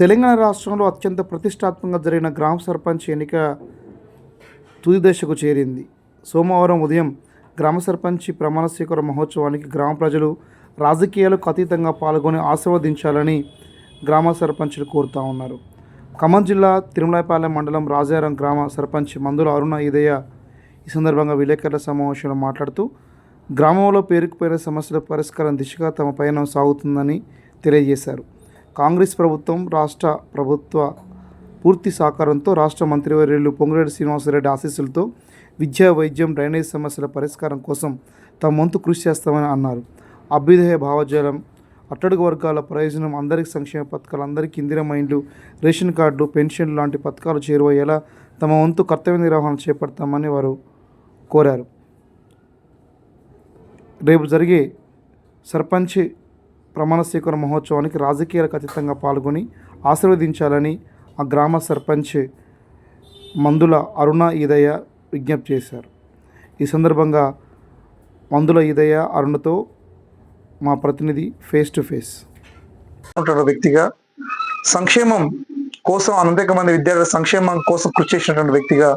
తెలంగాణ రాష్ట్రంలో అత్యంత ప్రతిష్టాత్మకంగా జరిగిన గ్రామ సర్పంచ్ ఎన్నిక తుది దశకు చేరింది. సోమవారం ఉదయం గ్రామ సర్పంచి ప్రమాణ స్వీకార మహోత్సవానికి గ్రామ ప్రజలు రాజకీయాలకు అతీతంగా పాల్గొని ఆశీర్వదించాలని గ్రామ సర్పంచులు కోరుతా ఉన్నారు. ఖమ్మం జిల్లా తిరుమలపాలెం మండలం రాజారం గ్రామ సర్పంచ్ మందుల అరుణ ఇదయ్య ఈ సందర్భంగా విలేకరుల సమావేశంలో మాట్లాడుతూ గ్రామంలో పేరుకుపోయిన సమస్యల పరిష్కారం దిశగా తమ పయనం సాగుతుందని తెలియజేశారు. కాంగ్రెస్ ప్రభుత్వం రాష్ట్ర ప్రభుత్వ పూర్తి సహకారంతో రాష్ట్ర మంత్రివర్యులు పొంగులేటి శ్రీనివాసరెడ్డి ఆశీస్సులతో విద్యా వైద్యం డ్రైనేజ్ సమస్యల పరిష్కారం కోసం తమ వంతు కృషి చేస్తామని అన్నారు. అభ్యుదయ భావజాలం అట్టడుగు వర్గాల ప్రయోజనం అందరికీ సంక్షేమ పథకాలు అందరికీ ఇందిరా మైండ్లు రేషన్ కార్డులు పెన్షన్లు లాంటి పథకాలు చేరువయ్యేలా తమ వంతు కర్తవ్య నిర్వహణ చేపడతామని వారు కోరారు. రేపు జరిగే సర్పంచ్ ప్రమాణ స్వీకార మహోత్సవానికి రాజకీయాలకు అతీతంగా పాల్గొని ఆశీర్వదించాలని ఆ గ్రామ సర్పంచ్ మందుల అరుణ ఈదయ్య విజ్ఞప్తి చేశారు. ఈ సందర్భంగా మందుల ఈదయ్య అరుణతో మా ప్రతినిధి ఫేస్ టు ఫేస్. వ్యక్తిగా. సంక్షేమం కోసం అనేక మంది విద్యార్థుల సంక్షేమం కోసం కృషి చేసినటువంటి వ్యక్తిగా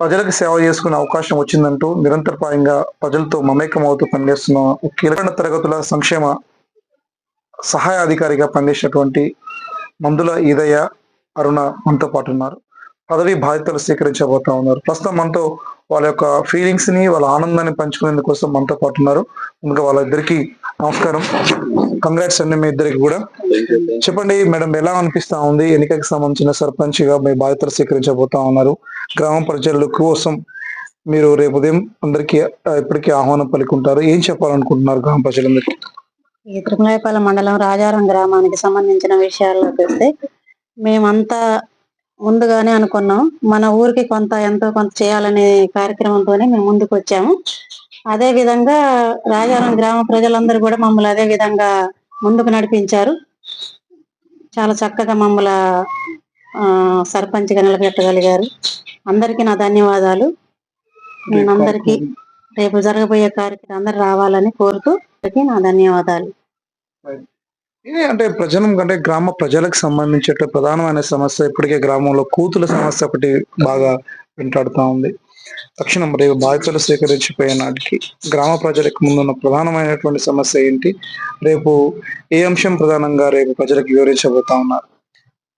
ప్రజలకు సేవ చేసుకునే అవకాశం వచ్చిందంటూ నిరంతరపాయంగా ప్రజలతో మమేకం అవుతూ పనిచేస్తున్న ఒక కీలక తరగతుల సంక్షేమ సహాయ అధికారిగా పనిచేసినటువంటి మందుల ఈదయ్య అరుణ మనతో పాటు ఉన్నారు. పదవి బాధ్యతలు స్వీకరించబోతా ఉన్నారు. ప్రస్తుతం మనతో వాళ్ళ యొక్క ఫీలింగ్స్ని వాళ్ళ ఆనందాన్ని పంచుకునేందుకోసం మనతో పాటు ఉన్నారు. ఇంకా వాళ్ళిద్దరికి నమస్కారం. కంగ్రాట్స్ అండి మీ ఇద్దరికి కూడా. చెప్పండి మేడం ఎలా అనిపిస్తా ఉంది? ఎన్నికకి సంబంధించిన సర్పంచ్గా మీ బాధ్యతలు స్వీకరించబోతా ఉన్నారు. గ్రామ ప్రజల కోసం మీరు రేపు ఉదయం అందరికీ ఇప్పటికీ ఆహ్వానం పలుకుంటారు. ఏం చెప్పాలనుకుంటున్నారు గ్రామ ప్రజలందరికీ? ఈ తిరుమలాయపాలెం మండలం రాజారం గ్రామానికి సంబంధించిన విషయాల్లోకి వస్తే మేమంతా ముందుగానే అనుకున్నాం. మన ఊరికి కొంత ఎంతో కొంత చేయాలనే కార్యక్రమంతోనే మేము ముందుకు వచ్చాము. అదే విధంగా రాజారం గ్రామ ప్రజలందరూ కూడా మమ్మల్ని అదే విధంగా ముందుకు నడిపించారు. చాలా చక్కగా మమ్మల్ని సర్పంచ్గా నిలబెట్టగలిగారు. అందరికీ నా ధన్యవాదాలు. నేను అందరికీ రేపు జరగబోయే కార్యక్రమం అందరు రావాలని కోరుతూ నా ధన్యవాదాలు. ఇది అంటే ప్రజలం కంటే గ్రామ ప్రజలకు సంబంధించే ప్రధానమైన సమస్య ఇప్పటికే గ్రామంలో కూతుల సమస్య ఒకటి బాగా వెంటాడుతా ఉంది. తక్షణం రేపు బాధ్యతలు స్వీకరించిపోయే నాటికి గ్రామ ప్రజలకు ముందున్న ప్రధానమైనటువంటి సమస్య ఏంటి? రేపు ఏ అంశం ప్రధానంగా రేపు ప్రజలకు వివరించబోతా ఉన్నారు?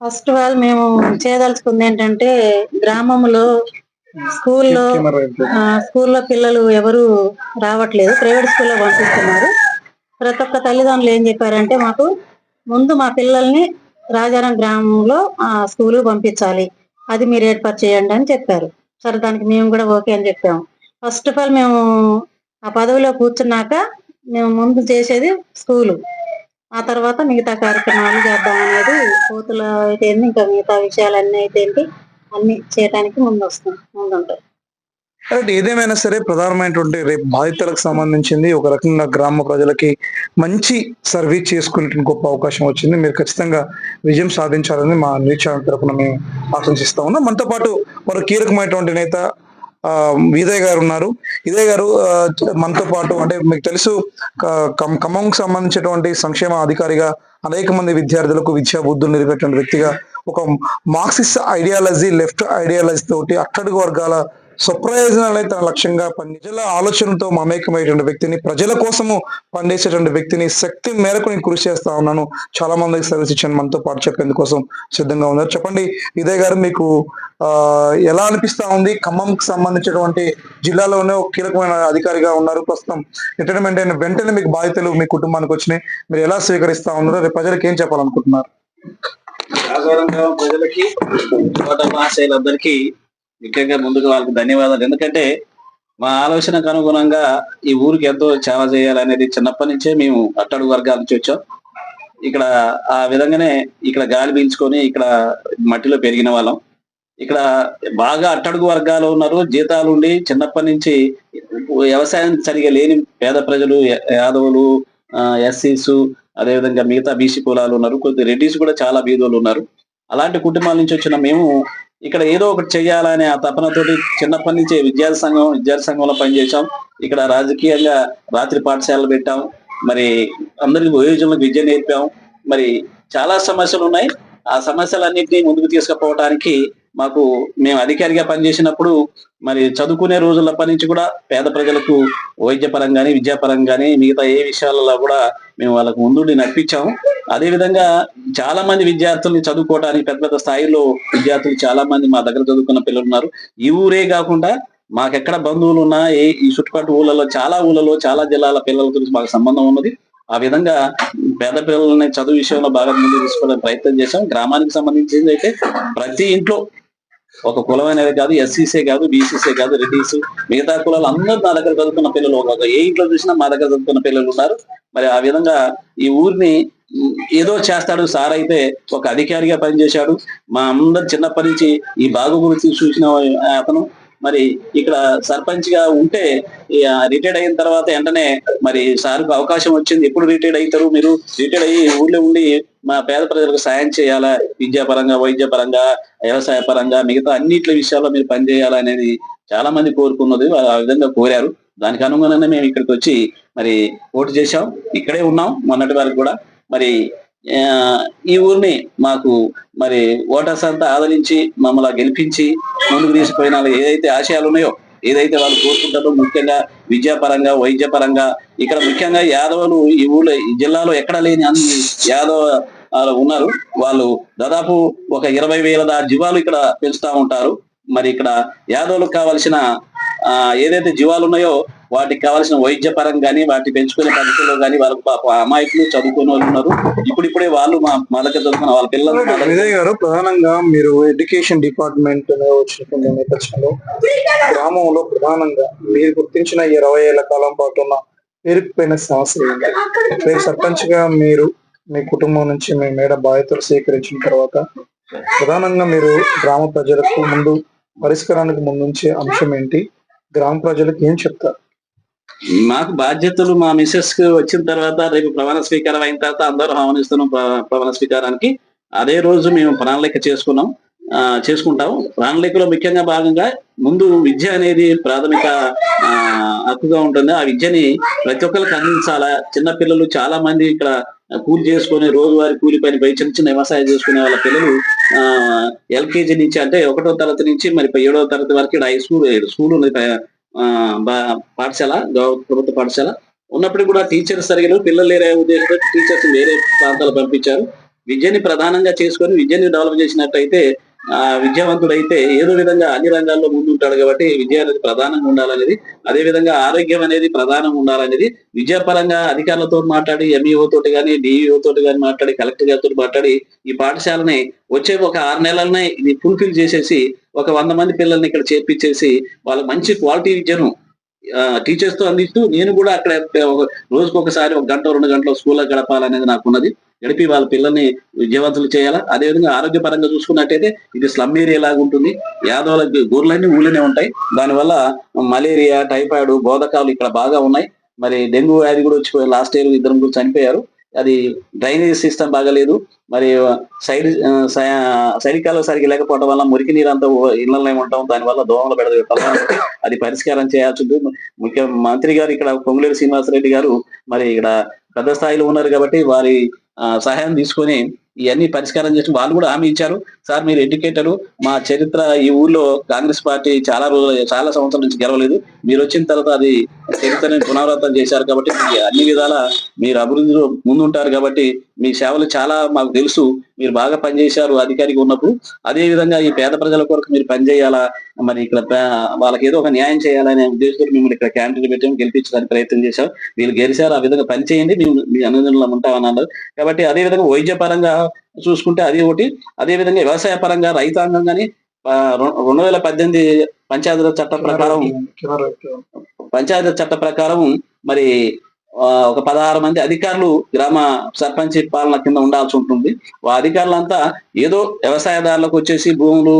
ఫస్ట్ ఆల్ మేము చేయదలుచుకుంది ఏంటంటే గ్రామంలో స్కూల్లో స్కూల్లో పిల్లలు ఎవరు రావట్లేదు. ప్రైవేట్ స్కూల్లో పంపిస్తున్నారు ప్రతి ఒక్క తల్లిదండ్రులు ఏం చెప్పారంటే మాకు ముందు మా పిల్లల్ని రాజారం గ్రామంలో ఆ స్కూల్ పంపించాలి. అది మీరు ఏర్పాటు చేయండి అని చెప్పారు. సరే దానికి మేము కూడా ఓకే అని చెప్పాము. ఫస్ట్ ఆఫ్ ఆల్ మేము ఆ పదవిలో కూర్చున్నాక మేము ముందు చేసేది స్కూలు. ఆ తర్వాత మిగతా కార్యక్రమాలు చేద్దాం అనేది కోతులు అయితే ఇంకా మిగతా విషయాలన్నీ అయితే ఏంటి అన్ని చేయడానికి ముందు వస్తాం ముందుంటాయి. కాబట్టి ఏదేమైనా సరే ప్రధానమైనటువంటి రేపు బాధితులకు సంబంధించింది ఒక రకంగా గ్రామ ప్రజలకి మంచి సర్వీస్ చేసుకునే గొప్ప అవకాశం వచ్చింది. మీరు ఖచ్చితంగా విజయం సాధించాలని మా న్యూస్ ఛానల్ తరఫున మేము ఆశంసిస్తా ఉన్నాం. మనతో పాటు మరో కీలకమైనటువంటి నేత ఆ, విదయ్ గారు ఉన్నారు. విదయ్ గారు మనతో పాటు అంటే మీకు తెలుసు ఖమ్మంకు సంబంధించినటువంటి సంక్షేమ అధికారిగా అనేక మంది విద్యార్థులకు విద్యా బుద్ధులు నిలిపేటువంటి వ్యక్తిగా ఒక మార్క్సిస్ట్ ఐడియాలజీ లెఫ్ట్ ఐడియాలజీ తోటి అట్టడుగు వర్గాల స్వప్రయోజనాలే తన లక్ష్యంగా ప్రజల ఆలోచనతో మమేకమయ్యేటువంటి వ్యక్తిని ప్రజల కోసము పనిచేసేటువంటి వ్యక్తిని శక్తి మేరకు నేను కృషి చేస్తా ఉన్నాను. చాలా మందికి సర్వీస్ ఇచ్చాను. మనతో పాటు చెప్పేందుకోసం సిద్ధంగా ఉన్నారు. చెప్పండి ఇదే గారు మీకు ఆ ఎలా అనిపిస్తా ఉంది? ఖమ్మంకి సంబంధించినటువంటి జిల్లాలోనే ఒక కీలకమైన అధికారిగా ఉన్నారు. ప్రస్తుతం రిటైర్మెంట్ అయిన వెంటనే మీకు బాధ్యతలు మీ కుటుంబానికి వచ్చినాయి. మీరు ఎలా స్వీకరిస్తా ఉన్నారు రేపు ప్రజలకు ఏం చెప్పాలనుకుంటున్నారు? రాజవరం గ్రామం ప్రజలకి తోట మహాశైలందరికీ ముఖ్యంగా ముందుగా వాళ్ళకి ధన్యవాదాలు. ఎందుకంటే మా ఆలోచనకు అనుగుణంగా ఈ ఊరికి ఎంతో సేవ చేయాలనేది చిన్నప్పటి నుంచే మేము అట్టడుగు వర్గాల నుంచి వచ్చాం. ఇక్కడ ఆ విధంగానే ఇక్కడ గాలి పీల్చుకొని ఇక్కడ మట్టిలో పెరిగిన వాళ్ళం. ఇక్కడ బాగా అట్టడుగు వర్గాలు ఉన్నారు. జీతాలు ఉండి చిన్నప్పటి నుంచి వ్యవసాయం సరిగా లేని పేద ప్రజలు యాదవులు ఎస్సీసు అదేవిధంగా మిగతా బీసీ కులాలు ఉన్నారు. కొద్ది రెడ్డిస్ కూడా చాలా బీదోలు ఉన్నారు. అలాంటి కుటుంబాల నుంచి వచ్చిన మేము ఇక్కడ ఏదో ఒకటి చేయాలనే ఆ తపనతోటి చిన్నప్పటి నుంచే విద్యార్థి సంఘం విద్యార్థి సంఘంలో పనిచేసాం ఇక్కడ రాజకీయంగా రాత్రి పాఠశాలలు పెట్టాం. మరి అందరికి వయోజనులకు విద్య నేర్పాం. మరి చాలా సమస్యలు ఉన్నాయి. ఆ సమస్యలన్నింటినీ ముందుకు తీసుకుపోవడానికి మాకు మేము అధికారిగా పనిచేసినప్పుడు మరి చదువుకునే రోజులప్పటి నుంచి కూడా పేద ప్రజలకు వైద్య పరంగాని విద్యాపరంగాని మిగతా ఏ విషయాలలో కూడా మేము వాళ్ళకు ముందుండి నడిపించాము. అదే విధంగా చాలా మంది విద్యార్థుల్ని చదువుకోవడానికి పెద్ద పెద్ద స్థాయిలో విద్యార్థులు చాలా మంది మా దగ్గర చదువుకున్న పిల్లలు ఉన్నారు. ఈ ఊరే కాకుండా మాకెక్కడ బంధువులు ఉన్నా ఏ ఈ చుట్టుపక్కల ఊళ్ళలో చాలా ఊళ్ళలో చాలా జిల్లాల పిల్లల గురించి మాకు సంబంధం ఉన్నది. ఆ విధంగా పేద పిల్లలని చదువు విషయంలో బాగా ముందు తీసుకోవడానికి ప్రయత్నం చేశాం. గ్రామానికి సంబంధించింది అయితే ప్రతి ఇంట్లో ఒక కులం అనేది కాదు ఎస్సీసే కాదు బీసీసే కాదు రెడ్డిస్. మిగతా కులాలు అందరూ నా దగ్గర చదువుకున్న పిల్లలు ఒక ఏ ఇంట్లో చూసినా మా దగ్గర చదువుకున్న పిల్లలు ఉన్నారు. మరి ఆ విధంగా ఈ ఊరిని ఏదో చేస్తాడు సార్ అయితే ఒక అధికారిగా పనిచేశాడు. మా అందరు చిన్నప్పటి నుంచి ఈ బాగు గురించి చూసిన అతను. మరి ఇక్కడ సర్పంచ్గా ఉంటే రిటైర్డ్ అయిన తర్వాత వెంటనే మరి సార్కు అవకాశం వచ్చింది. ఎప్పుడు రిటైర్డ్ అవుతారు మీరు? రిటైర్డ్ అయ్యి ఊళ్ళో ఉండి మా పేద ప్రజలకు సాయం చేయాలా? విద్యాపరంగా వైద్యపరంగా వ్యవసాయ పరంగా మిగతా అన్నిట్ల విషయాల్లో మీరు పనిచేయాలా అనేది చాలా మంది కోరుకున్నది. ఆ విధంగా కోరారు. దానికి అనుగుణంగానే మేము ఇక్కడికి వచ్చి మరి ఓటు చేశాం. ఇక్కడే ఉన్నాం. మొన్నటి వరకు కూడా. మరి ఈ ఊరిని మాకు మరి ఓటర్స్ అంతా ఆదరించి మమ్మల్ని గెలిపించి ముందుకు తీసుకుపోయిన ఏదైతే ఆశయాలు ఉన్నాయో ఏదైతే వాళ్ళు కోరుకుంటారో ముఖ్యంగా విద్యాపరంగా వైద్యపరంగా ఇక్కడ ముఖ్యంగా యాదవులు ఈ ఊళ్ళో ఈ జిల్లాలో ఎక్కడ లేని అన్ని యాదవ ఉన్నారు. వాళ్ళు దాదాపు ఒక ఇరవై వేల దా జీవాలు ఇక్కడ పెంచుతా ఉంటారు. మరి ఇక్కడ యాదవులకు కావలసిన ఆ, ఏదైతే జీవాలు ఉన్నాయో వాటికి కావాల్సిన వైద్య పరంగా కానీ వాటి పెంచుకునే పద్ధతిలో కానీ వాళ్ళ పాప అమాయకులు చదువుకునే వాళ్ళు ఉన్నారు. ఇప్పుడిప్పుడే వాళ్ళు మా మా దగ్గర చదువుకున్న వాళ్ళ పిల్లలు విజయ్ గారు ప్రధానంగా మీరు ఎడ్యుకేషన్ డిపార్ట్మెంట్ వచ్చిన నేపథ్యంలో గ్రామంలో ప్రధానంగా మీరు గుర్తించిన ఈ ఇరవై ఏళ్ళ కాలం పాటు ఉన్న పేరుకుపోయిన సమస్య ఏంటి? మీరు సర్పంచ్గా మీరు మీ కుటుంబం నుంచి మీ మేడ బాధ్యతలు సేకరించిన తర్వాత ప్రధానంగా మీరు గ్రామ ప్రజలకు ముందు పరిష్కారానికి ముందుంచే అంశం ఏంటి? గ్రామ ప్రజలకు ఏం చెప్తారు? మాకు బాధ్యతలు మా మిసెస్కి వచ్చిన తర్వాత రేపు ప్రమాణ స్వీకారం అయిన తర్వాత అందరూ ఆహ్వానిస్తున్నాం ప్రమాణ స్వీకారానికి. అదే రోజు మేము ప్రణాళిక చేసుకున్నాం. చేసుకుంటాము ప్రణాళికలో ముఖ్యంగా భాగంగా ముందు విద్య అనేది ప్రాథమిక హక్కుగా ఉంటుంది. ఆ విద్యని ప్రతి ఒక్కరికి అందించాలా? చిన్న పిల్లలు చాలా మంది ఇక్కడ కూలి చేసుకుని రోజువారి కూలి పని పై చిన్న చిన్న వ్యవసాయం చేసుకునే వాళ్ళ పిల్లలు ఎల్కేజీ నుంచి అంటే ఒకటో తరగతి నుంచి మరి ఏడవ తరగతి వరకు ఇక్కడ హై స్కూల్ స్కూల్ ఉంది పాఠశాల ప్రభుత్వ పాఠశాల. ఉన్నప్పుడు కూడా టీచర్స్ సరిగా పిల్లలు లేరే ఉద్దేశంతో టీచర్స్ వేరే ప్రాంతాలు పంపించారు. విద్యని ప్రధానంగా చేసుకొని విద్యని డెవలప్ చేసినట్టయితే ఆ విద్యావంతుడైతే ఏదో విధంగా అన్ని రంగాల్లో ముందు ఉంటాడు కాబట్టి విద్య అనేది ప్రధానంగా ఉండాలనేది అదే విధంగా ఆరోగ్యం అనేది ప్రధానంగా ఉండాలనేది విద్యాపరంగా అధికారులతో మాట్లాడి ఎంఈఓ తోటి కానీ డిఈఓ తోటి కానీ మాట్లాడి కలెక్టర్ గారితో మాట్లాడి ఈ పాఠశాలని వచ్చే ఒక ఆరు నెలలనే ఇది ఫుల్ఫిల్ చేసేసి ఒక వంద మంది పిల్లల్ని ఇక్కడ చేర్పించేసి వాళ్ళ మంచి క్వాలిటీ విద్యను టీచర్స్తో అందిస్తూ నేను కూడా అక్కడ రోజుకొకసారి రోజుకు ఒకసారి ఒక గంట రెండు గంటలు స్కూల్లో గడపాలనేది నాకు ఉన్నది గడిపి వాళ్ళ పిల్లల్ని విజయవంతులు చేయాలా? అదేవిధంగా ఆరోగ్యపరంగా చూసుకున్నట్టయితే ఇది స్లమ్ ఏరియా లాగా ఉంటుంది. యాదవుల గూర్లన్నీ ఊళ్ళనే ఉంటాయి. దానివల్ల మలేరియా టైఫాయిడ్ బోధకాలు ఇక్కడ బాగా ఉన్నాయి. మరి డెంగ్యూ వ్యాధి కూడా వచ్చిపోయి లాస్ట్ ఇయర్ ఇద్దరు ముగ్గురు చనిపోయారు. అది డ్రైనేజ్ సిస్టమ్ బాగాలేదు. మరి సైడ్ సైనికాలు సరిగ్గా లేకపోవడం వల్ల మురికి నీరు అంతా ఇళ్ళలో ఉంటాం దానివల్ల దోమలు పెడతాం అది పరిష్కారం చేయాల్సి ఉంటుంది. ముఖ్య మంత్రి గారు ఇక్కడ పొంగులేరు శ్రీనివాసరెడ్డి గారు మరి ఇక్కడ పెద్ద స్థాయిలో ఉన్నారు కాబట్టి వారి సహాయం తీసుకొని ఇవన్నీ పరిష్కారం చేసి వాళ్ళు కూడా హామీ ఇచ్చారు. సార్ మీరు ఎడ్యుకేటరు మా చరిత్ర ఈ ఊర్లో కాంగ్రెస్ పార్టీ చాలా రోజులు చాలా సంవత్సరాల నుంచి గెలవలేదు. మీరు వచ్చిన తర్వాత అది చరిత్రని పునరావృతం చేశారు కాబట్టి అన్ని విధాల మీరు అభివృద్ధిలో ముందుంటారు కాబట్టి మీ సేవలు చాలా మాకు తెలుసు. మీరు బాగా పనిచేశారు అధికారికి ఉన్నప్పుడు. అదే విధంగా ఈ పేద ప్రజల కొరకు మీరు పనిచేయాలా? మరి ఇక్కడ వాళ్ళకి ఏదో ఒక న్యాయం చేయాలనే ఉద్దేశంతో మిమ్మల్ని ఇక్కడ క్యాంటీన్ పెట్టాము గెలిపించడానికి ప్రయత్నం చేశాం. వీళ్ళు గెలిచారు ఆ విధంగా పనిచేయండి. మేము మీ అనుదండలో ఉంటామని అన్నారు. కాబట్టి అదే విధంగా వైద్య పరంగా చూసుకుంటే అది ఒకటి. అదే విధంగా వ్యవసాయ పరంగా రైతాంగం కానీ రెండు వేల పద్దెనిమిది పంచాయతీరాజ్ చట్టం ప్రకారం పంచాయతీ చట్ట ప్రకారం మరి ఒక పదహారు మంది అధికారులు గ్రామ సర్పంచ్ పాలన కింద ఉండాల్సి ఉంటుంది. ఆ అధికారులంతా ఏదో వ్యవసాయదారులకు వచ్చేసి భూములు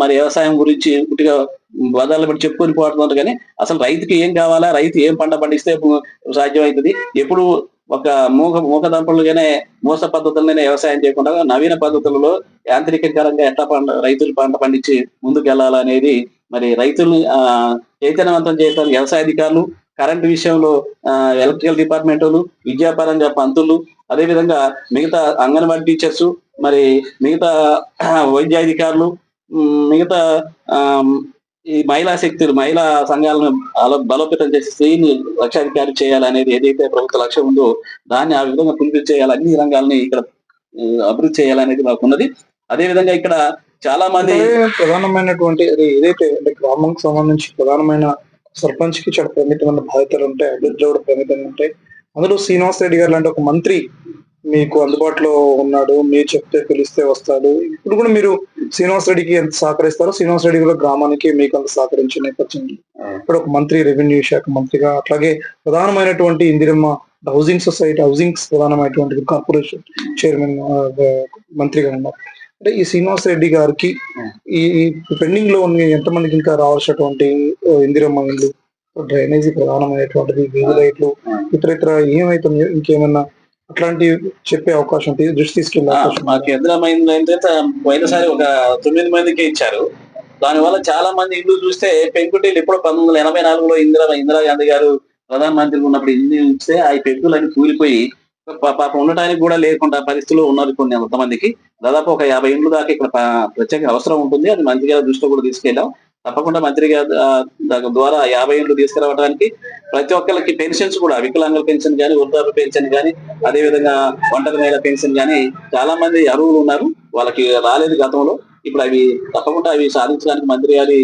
మరి వ్యవసాయం గురించి పుట్టిగా బదాలు పెట్టి చెప్పుకొని పోతున్నారు కానీ అసలు రైతుకి ఏం కావాలా? రైతు ఏం పంట పండిస్తే సాధ్యమవుతుంది? ఎప్పుడు ఒక మూగ మూగ దంపలుగానే మోస పద్ధతులనే వ్యవసాయం చేయకుండా నవీన పద్ధతులలో యాంత్రికరంగా ఎట్లా పంట రైతులు పంట పండించి ముందుకు వెళ్ళాలనేది మరి రైతులు ఆ చైతన్యవంతం చేయడానికి వ్యవసాయ అధికారులు కరెంటు విషయంలో ఆ, ఎలక్ట్రికల్ డిపార్ట్మెంట్ వాళ్ళు విద్యాపరంగా పంతులు అదే విధంగా మిగతా అంగన్వాడీ టీచర్స్ మరి మిగతా వైద్యాధికారులు మిగతా ఈ మహిళా శక్తులు మహిళా సంఘాలను బలోపేతం చేసి స్త్రీని లక్షాధికారి చేయాలనేది ఏదైతే ప్రభుత్వ లక్ష్యం ఉందో దాన్ని ఆ విధంగా పిలిపి చేయాలి. అన్ని రంగాలని ఇక్కడ అభివృద్ధి చేయాలనేది మాకున్నది. అదే విధంగా ఇక్కడ చాలా మంది ప్రధానమైనటువంటి ఏదైతే అంటే గ్రామంకి సంబంధించి ప్రధానమైన సర్పంచ్కి చాలా పరిమితమైన బాధ్యతలు ఉంటాయి అభివృద్ధిలో కూడా పరిమితంగా ఉంటాయి. అందులో శ్రీనివాస్ రెడ్డి గారు లాంటి ఒక మంత్రి మీకు అందుబాటులో ఉన్నాడు మీరు చెప్తే పిలిస్తే వస్తాడు. ఇప్పుడు కూడా మీరు శ్రీనివాస్ రెడ్డికి ఎంత సహకరిస్తారో శ్రీనివాస్ రెడ్డి కూడా గ్రామానికి మీకు అంత సహకరించే నేపథ్యం ఇప్పుడు ఒక మంత్రి రెవెన్యూ శాఖ మంత్రిగా అట్లాగే ప్రధానమైనటువంటి ఇందిరమ్మ హౌసింగ్ సొసైటీ హౌసింగ్స్ ప్రధానమైనటువంటి కార్పొరేషన్ చైర్మన్ మంత్రిగా ఉన్నారు. అంటే ఈ శ్రీనివాస్ రెడ్డి గారికి ఈ పెండింగ్లో ఉన్న ఎంతమందికి ఇంకా రావాల్సినటువంటి ఇందిరమ్మ డ్రైనేజీ ప్రధానమైనటువంటిది వీధి లైట్లు ఇతర ఇతర ఏమైతే ఇంకేమన్నా అట్లాంటి చెప్పే అవకాశం దృష్టి అవకాశం మాకు అయితే పోయినసారి ఒక తొమ్మిది మందికి ఇచ్చారు. దానివల్ల చాలా మంది ఇల్లు చూస్తే పెంకుటీలు ఎప్పుడో పంతొమ్మిది వందల ఎనభై నాలుగులో ఇందిరా ఇందిరాగాంధీ గారు ప్రధానమంత్రి ఉన్నప్పుడు ఇల్లు ఇస్తే ఆ పెంకులన్నీ కూలిపోయి పాపం ఉండటానికి కూడా లేకుండా పరిస్థితులు ఉన్నారు కొన్ని కొంతమందికి. దాదాపు ఒక యాభై ఇండ్లు దాకా ఇక్కడ ప్రత్యేక అవసరం ఉంటుంది. అది మంత్రి గారి దృష్టిలో కూడా తీసుకెళ్ళాం. తప్పకుండా మంత్రి గారి దాని ద్వారా యాభై ఏళ్ళు తీసుకురావడానికి ప్రతి ఒక్కరికి పెన్షన్స్ కూడా వికలాంగుల పెన్షన్ కానీ వృద్ధాప్య పెన్షన్ కానీ అదే విధంగా ఒంటరి మహిళ పెన్షన్ కానీ చాలా మంది అరువులు ఉన్నారు. వాళ్ళకి రాలేదు గతంలో. ఇప్పుడు అవి తప్పకుండా అవి సాధించడానికి మంత్రి గారి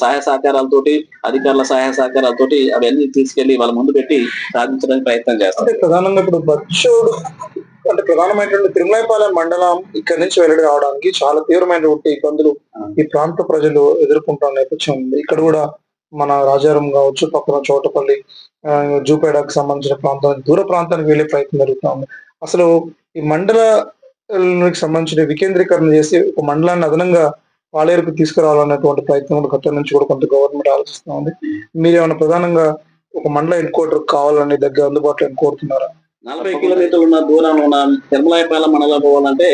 సహాయ సహకారాలతోటి అధికారుల సహాయ సహకారాలతోటి అవన్నీ తీసుకెళ్ళి వాళ్ళ ముందు పెట్టి సాధించడానికి ప్రయత్నం చేస్తారు. ప్రధానంగా ఇప్పుడు బచ్చోడు అంటే ప్రధానమైనటువంటి తిరుమలపాలెం మండలం ఇక్కడ నుంచి వెల్లడి రావడానికి చాలా తీవ్రమైనటువంటి ఇబ్బందులు ఈ ప్రాంత ప్రజలు ఎదుర్కొంటున్న నేపథ్యం ఉంది. ఇక్కడ కూడా మన రాజారం కావచ్చు పక్కన చోటపల్లి ఆ, జూపేడకు సంబంధించిన ప్రాంతం దూర ప్రాంతానికి వెళ్ళే ప్రయత్నం జరుగుతూ ఉంది. అసలు ఈ మండలానికి సంబంధించిన వికేంద్రీకరణ చేసి ఒక మండలాన్ని అదనంగా పాలేరుకు తీసుకురావాలనేటువంటి ప్రయత్నం కూడా గతం నుంచి కూడా కొంత గవర్నమెంట్ ఆలోచిస్తూ ఉంది. మీరేమైనా ప్రధానంగా ఒక మండల హెడ్ క్వార్టర్ కావాలని దగ్గర అందుబాటులో ఏమైనా కోరుతున్నారా? నలభై కిలోమీటర్లు ఉన్న దూరంలో ఉన్న తిరుమలాయపాలెం మండలం పోవాలంటే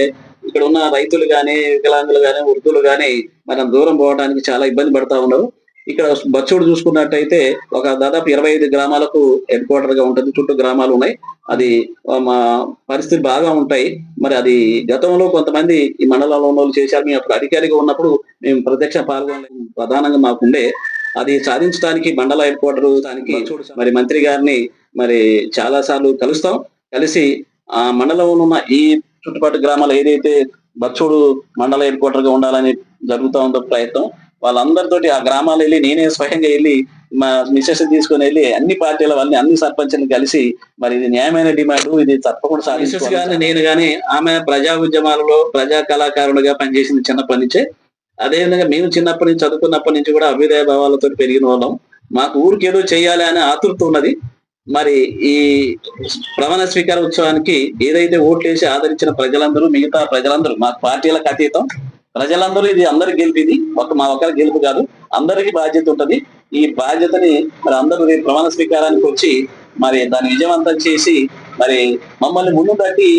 ఇక్కడ ఉన్న రైతులు గాని వికలాంగులు గాని వృద్ధులు గాని మనం దూరం పోవడానికి చాలా ఇబ్బంది పడతా ఉన్నారు. ఇక్కడ బచ్చోడు చూసుకున్నట్టయితే ఒక దాదాపు ఇరవై ఐదు గ్రామాలకు హెడ్ క్వార్టర్గా ఉంటుంది. చుట్టూ గ్రామాలు ఉన్నాయి. అది మా పరిస్థితి బాగా ఉంటాయి. మరి అది గతంలో కొంతమంది ఈ మండలంలో ఉన్న వాళ్ళు చేశారు. మేము అప్పుడు అధికారిగా ఉన్నప్పుడు మేము ప్రత్యక్ష పాల్గొనలేదు ప్రధానంగా మాకుండే. అది సాధించడానికి మండల హెడ్ క్వార్టర్ దానికి మరి మంత్రి గారిని మరి చాలా సార్లు కలుస్తాం. కలిసి ఆ మండలంలో ఉన్న ఈ చుట్టుపక్కల గ్రామాలు ఏదైతే బచ్చోడు మండల హెడ్ క్వార్టర్గా ఉండాలని జరుగుతా ఉందో ప్రయత్నం వాళ్ళందరితోటి ఆ గ్రామాలు వెళ్ళి నేనే స్వయంగా వెళ్ళి మా మిసెస్ తీసుకొని వెళ్ళి అన్ని పార్టీల వాళ్ళని అన్ని సర్పంచ్ని కలిసి మరి ఇది న్యాయమైన డిమాండ్ ఇది తప్పకుండా సాధించాలి నేను గాని ఆమె ప్రజా ఉద్యమాలలో ప్రజా కళాకారులుగా పనిచేసింది చిన్నప్పటి నుంచే. అదేవిధంగా మేము చిన్నప్పటి నుంచి చదువుకున్నప్పటి నుంచి కూడా అభ్యుదయ భావాలతో పెరిగిన వాళ్ళం. మాకు ఊరికి ఏదో చేయాలి అనే ఆతృత ఉన్నది. మరి ఈ ప్రమాణ స్వీకార ఉత్సవానికి ఏదైతే ఓట్లేసి ఆదరించిన ప్రజలందరూ మిగతా ప్రజలందరూ మా పార్టీలకు అతీతం. ప్రజలందరూ ఇది అందరి గెలుపు ఇది. ఒక మా ఒకరి గెలుపు కాదు. అందరికీ బాధ్యత ఉంటది. ఈ బాధ్యతని మరి అందరూ ప్రమాణ స్వీకారానికి వచ్చి మరి దాన్ని విజయవంతం చేసి మరి మమ్మల్ని ముందు తట్టి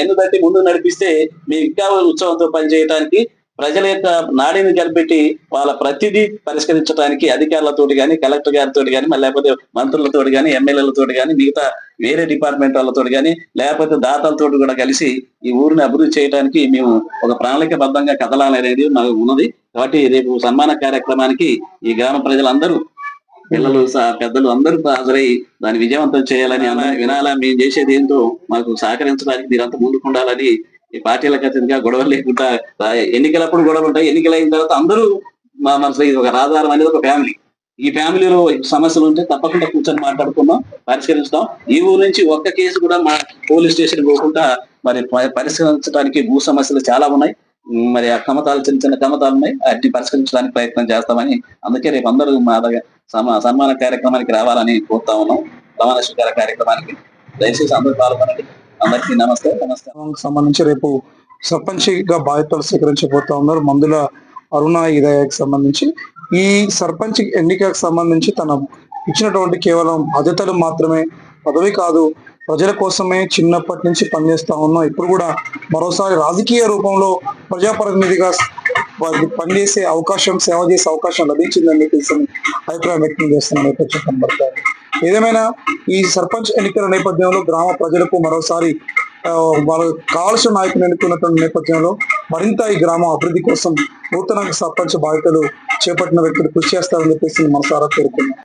ఎన్ను తట్టి ముందు నడిపిస్తే మీ ఇంకా ఉత్సవంతో పనిచేయడానికి ప్రజల యొక్క నాడిని కలిపెట్టి వాళ్ళ ప్రతిదీ పరిష్కరించడానికి అధికారులతోటి కానీ కలెక్టర్ గారితో కానీ మరి లేకపోతే మంత్రులతో కానీ ఎమ్మెల్యేలతో కానీ మిగతా వేరే డిపార్ట్మెంట్ వాళ్ళతో కానీ లేకపోతే దాతలతో కూడా కలిసి ఈ ఊరిని అభివృద్ధి చేయడానికి మేము ఒక ప్రణాళికబద్ధంగా కదలాలనేది మాకు ఉన్నది. కాబట్టి రేపు సన్మాన కార్యక్రమానికి ఈ గ్రామ ప్రజలందరూ పిల్లలు పెద్దలు అందరూ హాజరై దాన్ని విజయవంతం చేయాలని వినాలా మేము చేసేది ఏంటో మాకు సహకరించడానికి మీరంతా ముందుకుండాలని ఈ పార్టీలకు అతీతంగా గొడవలు లేకుండా ఎన్నికలప్పుడు గొడవలు ఉంటాయి. ఎన్నికలు అయిన తర్వాత అందరూ మా మనసులో ఇది ఒక రాధారం అనేది ఒక ఫ్యామిలీ ఈ ఫ్యామిలీలో సమస్యలు ఉంటే తప్పకుండా కూర్చొని మాట్లాడుకుందాం పరిష్కరిస్తాం. ఈ ఊరు నుంచి ఒక్క కేసు కూడా మా పోలీస్ స్టేషన్ పోకుండా మరి పరిష్కరించడానికి భూ సమస్యలు చాలా ఉన్నాయి. మరి ఆ కమతాలు చిన్న చిన్న కమతాలు ఉన్నాయి. వాటిని పరిష్కరించడానికి ప్రయత్నం చేస్తామని అందుకే రేపు అందరూ మా దగ్గర సన్మాన కార్యక్రమానికి రావాలని కోరుతా ఉన్నాం. రవాణా శుకార కార్యక్రమానికి. దయచేసి అందరూ పాల్గొనండి. అందరికీ నమస్తే నమస్తే. సంబంధించి రేపు సర్పంచ్గా బాధ్యతలు స్వీకరించబోతా ఉన్నారు మందుల అరుణ ఇదయకి సంబంధించి. ఈ సర్పంచ్ ఎన్నికకు సంబంధించి తన ఇచ్చినటువంటి కేవలం బాధ్యతలు మాత్రమే పదవి కాదు ప్రజల కోసమే చిన్నప్పటి నుంచి పనిచేస్తా ఉన్నాం ఇప్పుడు కూడా మరోసారి రాజకీయ రూపంలో ప్రజాప్రతినిధిగా వారికి పనిచేసే అవకాశం సేవ చేసే అవకాశం లభించిందని తెలిసిన అభిప్రాయం వ్యక్తం చేస్తున్న నేపథ్యం కనబడతారు ఏదేమైనా ఈ సర్పంచ్ ఎన్నికల నేపథ్యంలో గ్రామ ప్రజలకు మరోసారి వాళ్ళకు కావలసిన కావాల్సిన నాయకులు ఎన్నుకున్నటువంటి నేపథ్యంలో మరింత ఈ గ్రామ అభివృద్ధి కోసం నూతన సర్పంచ్ బాధ్యతలు చేపట్టిన వ్యక్తులు కృషి చేస్తారని చెప్పేసి మనసారా కోరుకున్నాం